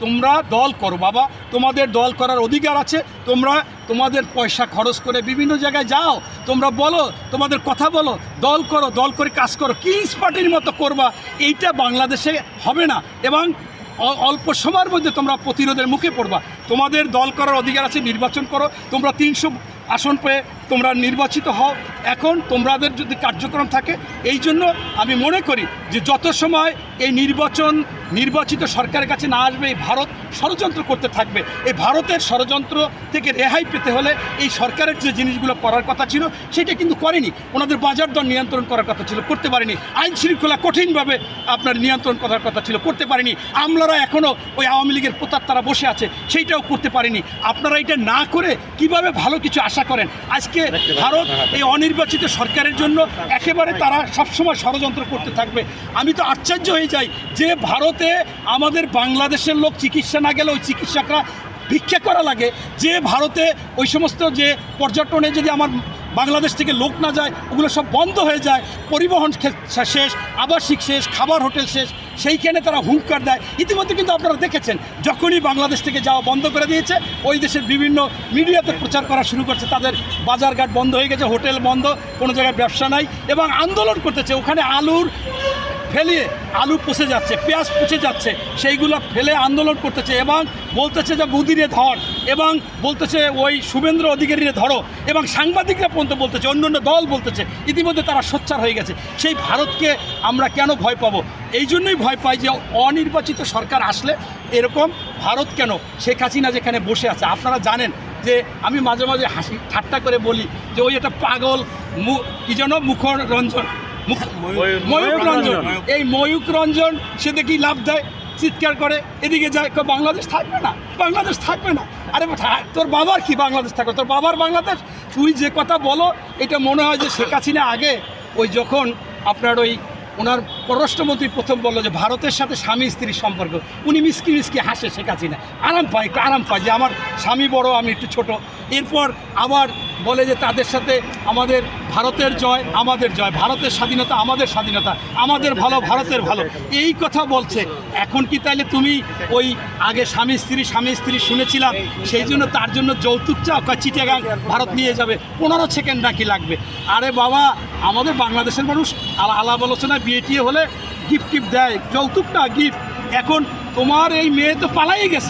তোমরা দল করো, বাবা। তোমাদের দল করার অধিকার আছে। তোমরা তোমাদের পয়সা খরচ করে বিভিন্ন জায়গায় যাও। তোমরা বলো, তোমাদের কথা বলো। দল করো, দল করে কাজ করো। কিংস পার্টির মতো করবা। এইটা বাংলাদেশে হবে না। এবং অল্প সময়ের মধ্যে তোমরা প্রতিরোধের মুখে পড়বা। তোমাদের দল করার অধিকার আছে, নির্বাচন করো। তোমরা তিনশো আসন পেয়ে তোমরা নির্বাচিত হও। এখন তোমাদের যদি কার্যক্রম থাকে, এই জন্য আমি মনে করি যে যত সময় এই নির্বাচন, নির্বাচিত সরকারের কাছে না আসবে, এই ভারত ষড়যন্ত্র করতে থাকবে, এই ভারতের ষড়যন্ত্র থেকে রেহাই পেতে হলে এই সরকারের যে জিনিসগুলো করার কথা ছিল, সেটা কিন্তু করেনি। ওনাদের বাজার দর নিয়ন্ত্রণ করার কথা ছিল, করতে পারেনি। আইন শৃঙ্খলা কঠিনভাবে আপনার নিয়ন্ত্রণ করার কথা ছিল, করতে পারেনি। আমলারা এখনও ওই আওয়ামী লীগের প্রতার তারা বসে আছে, সেইটাও করতে পারেনি। আপনারা এটা না করে কীভাবে ভালো কিছু আশা করেন? আজকে ভারত এই অনির্বাচিত সরকারের জন্য একেবারে তারা সবসময় ষড়যন্ত্র করতে থাকবে। আমি তো আশ্চর্য হয়ে যাই যে ভারতে আমাদের বাংলাদেশের লোক চিকিৎসা না গেলে ওই চিকিৎসকরা ভিক্ষা করা লাগে যে ভারতে ওই সমস্ত যে পর্যটনে যদি আমার বাংলাদেশ থেকে লোক না যায়, ওগুলো সব বন্ধ হয়ে যায়, পরিবহন শেষ, আবাসিক শেষ, খাবার হোটেল শেষ, সেইখানে তারা হুঙ্কার দেয়। ইতিমধ্যে কিন্তু আপনারা দেখেছেন, যখনই বাংলাদেশ থেকে যাওয়া বন্ধ করে দিয়েছে, ওই দেশের বিভিন্ন মিডিয়াতে প্রচার করা শুরু করছে, তাদের বাজারঘাট বন্ধ হয়ে গেছে, হোটেল বন্ধ, কোনো জায়গায় ব্যবসা নাই এবং আন্দোলন করতেছে। ওখানে আলুর ফেলিয়ে আলু পচে যাচ্ছে, পেঁয়াজ পচে যাচ্ছে, সেইগুলো ফেলে আন্দোলন করতেছে এবং বলতেছে যে মুদিরে ধর এবং বলতেছে ওই শুভেন্দ্র অধিকারীরে ধরো এবং সাংবাদিকরা পর্যন্ত বলতেছে, অন্য অন্য দল বলতেছে, ইতিমধ্যে তারা সোচ্চার হয়ে গেছে। সেই ভারতকে আমরা কেন ভয় পাবো? এই জন্যই ভয় পাই যে অনির্বাচিত সরকার আসলে এরকম ভারত কেন? শেখ হাসিনা যেখানে বসে আছে, আপনারা জানেন যে আমি মাঝে মাঝে হাসি ঠাট্টা করে বলি যে ওই একটা পাগল মু কী যেন মুখরঞ্জন মুখ ময়ূক রঞ্জন। এই ময়ূক রঞ্জন সে দেখি লাভ দেয় চিৎকার করে এদিকে যায় বাংলাদেশ থাকবে না বাংলাদেশ থাকবে না। আরে তোর বাবার কি বাংলাদেশ থাকবে? তোর বাবার বাংলাদেশ? তুই যে কথা বলো এটা মনে হয় যে শেখ হাসিনা আগে ওই যখন আপনার ওই ওনার পররাষ্ট্রমন্ত্রী প্রথম বলল যে ভারতের সাথে স্বামী স্ত্রীর সম্পর্ক উনি মিসকি মিসকি হাসে শেখ হাসিনা। আরাম পায় একটু আরাম পায় যে আমার স্বামী বড় আমি একটু ছোট। এরপর আবার বলে যে তাদের সাথে আমাদের ভারতের জয়, আমাদের জয়, ভারতের স্বাধীনতা, আমাদের স্বাধীনতা, আমাদের ভালো, ভারতের ভালো। এই কথা বলছে। এখন কি তাইলে তুমি ওই আগে স্বামী স্ত্রী স্বামী স্ত্রী শুনেছিলাম, সেই জন্য তার জন্য যৌতুক চাও চিটাগাং ভারত নিয়ে যাবে, পনেরো সেকেন্ড নাকি লাগবে। আরে বাবা, আমাদের বাংলাদেশের মানুষ আলা আলাপ আলোচনায় বিয়ে টিয়ে হলে গিফট টিফট দেয়, যৌতুকটা গিফট এখন তোমার এই মেয়ে তো পালাই গেছে।